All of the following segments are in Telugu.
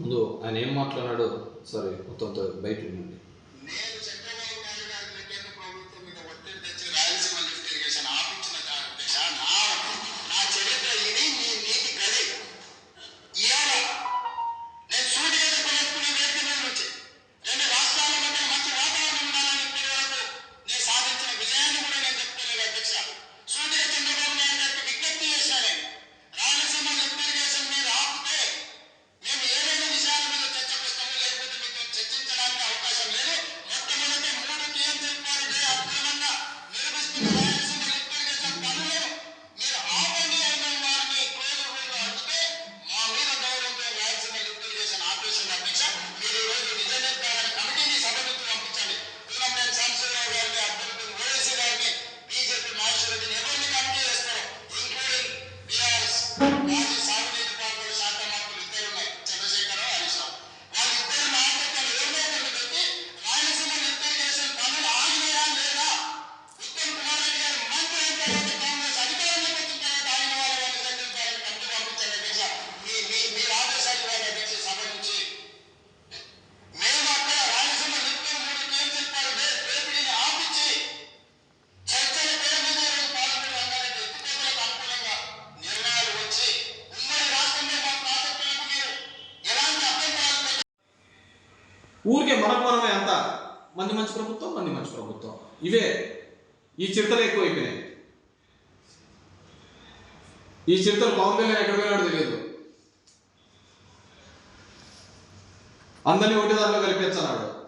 ముందు ఆయన ఏం మాట్లాడాడో సారీ మొత్తం బయట ఉండండి మనకు మనమే అంతా. మంది మంచి ప్రభుత్వం మంది మంచి ప్రభుత్వం. ఇవే. ఈ చిరుతలు ఎక్కువైపోయినాయి. ఈ చిరుతలు పవన్ కళ్యాణ్ ఎక్కడ పోయినాడో తెలియదు. అందరినీ ఒకటి దాంట్లో కలిపించన్నాడు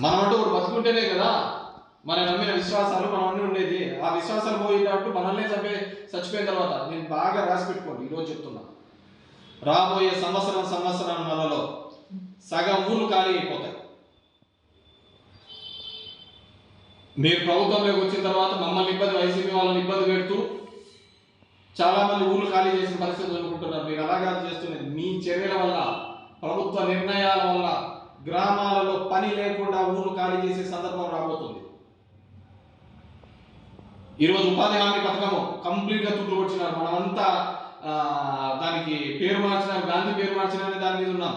మనమంటూ ఒకటి బతుకుంటేనే కదా. మన నమ్మిన విశ్వాసాలు మన అన్ని ఉండేది. ఆ విశ్వాసాలు పోయేటట్టు మనల్నే చంపే చచ్చిపోయిన తర్వాత నేను బాగా రాసి పెట్టుకోండి. ఈరోజు చెప్తున్నా. రాబోయే సంవత్సరం సంవత్సరం నెలలో సగం ఊళ్ళు ఖాళీ అయిపోతాయి. మీరు ప్రభుత్వంలోకి వచ్చిన తర్వాత మమ్మల్ని ఇబ్బంది వైసీపీ వాళ్ళని ఇబ్బంది పెడుతూ చాలా మంది ఊళ్ళు ఖాళీ చేసిన పరిస్థితులు అనుకుంటున్నారు మీరు అలాగా చేస్తున్నది మీ చర్యల వల్ల ప్రభుత్వ నిర్ణయాల వల్ల గ్రామాలలో పని లేకుండా ఊళ్ళు ఖాళీ చేసే సందర్భం రాబోతుంది. ఈరోజు ఉపాధి హామీ పథకము కంప్లీట్గా తుట్లు వచ్చినారు మనమంతా దానికి పేరు మార్చినారు గాంధీ పేరు మార్చిన దాని మీద ఉన్నాం.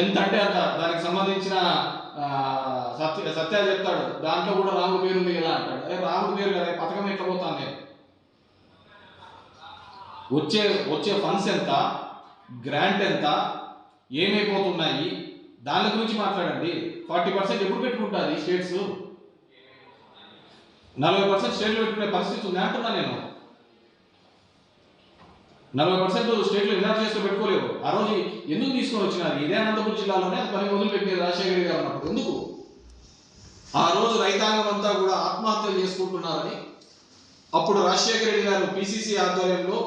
ఎంత అంటే అంత దానికి సంబంధించిన సత్య సత్య చెప్తాడు. దాంట్లో కూడా రాముడు పేరు ఉంది కదా అంటాడు. అదే రాముడు పేరు కదా పథకం ఎట్లా పోతాను నేను వచ్చే వచ్చే ఫండ్స్ ఎంత? గ్రాంట్ ఎంత? ఏమైపోతున్నాయి? దాని గురించి మాట్లాడండి. ఫార్టీ పర్సెంట్ ఎప్పుడు పెట్టుకుంటుంది స్టేట్స్? నలభై పర్సెంట్ స్టేట్లు పెట్టుకునే పరిస్థితి ఉంది అంటున్నా నేను. నలభై పర్సెంట్ స్టేట్లో ఇన్ఆర్ చేస్తూ పెట్టుకోలేవు. ఆ రోజు ఎందుకు తీసుకొని వచ్చినారు? ఇదే అనంతపురం జిల్లాలోనే అది పని మొదలు పెట్టేది రాజశేఖర గారు అన్నప్పుడు. ఎందుకు? ఆ రోజు రైతాంగం అంతా కూడా ఆత్మహత్యలు చేసుకుంటున్నారని అప్పుడు రాజశేఖర రెడ్డి గారు పిసిసి ఆధ్వర్యంలో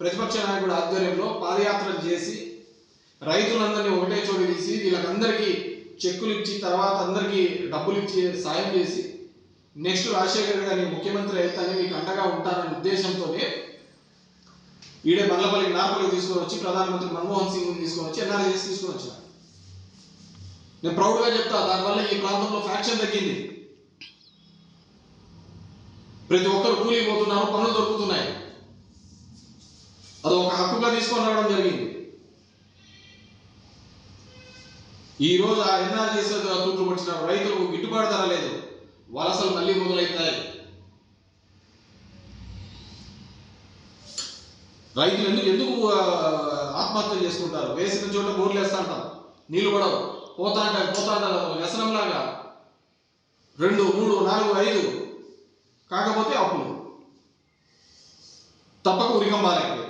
ప్రతిపక్ష నాయకుడు ఆధ్వర్యంలో పాదయాత్రలు చేసి రైతులందరినీ ఒకటే చోటు తీసి వీళ్ళకందరికీ చెక్కులు ఇచ్చి తర్వాత అందరికీ డబ్బులు ఇచ్చి సాయం చేసి నెక్స్ట్ రాజశేఖర రెడ్డి గారిని ముఖ్యమంత్రి అయితే మీకు అండగా ఉంటారనే ఉద్దేశంతోనే ఈడే బల్లపల్లి నార్పల్లికి తీసుకొని వచ్చి ప్రధానమంత్రి మన్మోహన్ సింగ్ తీసుకొని వచ్చి ఎన్ఆర్ఎస్ తీసుకొని వచ్చారు నేను ప్రౌడ్గా చెప్తా దానివల్ల ఈ ప్రాంతంలో ఫ్యాక్షన్ తగ్గింది. ప్రతి ఒక్కరు కూలీ పోతున్నారు పనులు దొరుకుతున్నాయి. అది ఒక హక్కుగా తీసుకొని రావడం జరిగింది. ఈ రోజు ఆ ఎన్ఆర్ చేసే పట్టిన రైతులకు గిట్టుబాటు ధర లేదు. వలసలు మళ్ళీ మొదలవుతాయి రైతులు ఎందుకు ఎందుకు ఆత్మహత్య చేసుకుంటారు? వేసిన చోట బోర్లు వేస్తా అంటాం నీళ్ళు పడవు. పోతా అంటారు పోతా వ్యసనంలాగా. రెండు మూడు నాలుగు ఐదు. కాకపోతే అప్పులు. తప్పక ఉరికంబాలకి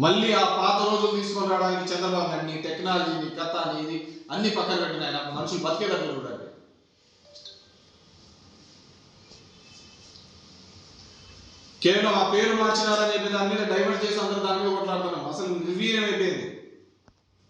మళ్ళీ ఆ పాత రోజులు తీసుకొని రావడానికి చంద్రబాబు నాయుడు టెక్నాలజీని టెక్నాలజీ కథ అనేది ఇది అన్ని పక్కన పెట్టిన ఆయన మనుషులు బతికేటట్లు చూడండి. కేవలం ఆ పేరు మార్చినారని చెప్పి దాని మీద డైవర్ట్ చేసి అందరూ దాని మీద కొట్లాడుతున్నాం. అసలు నిర్వీర్యం అయిపోయింది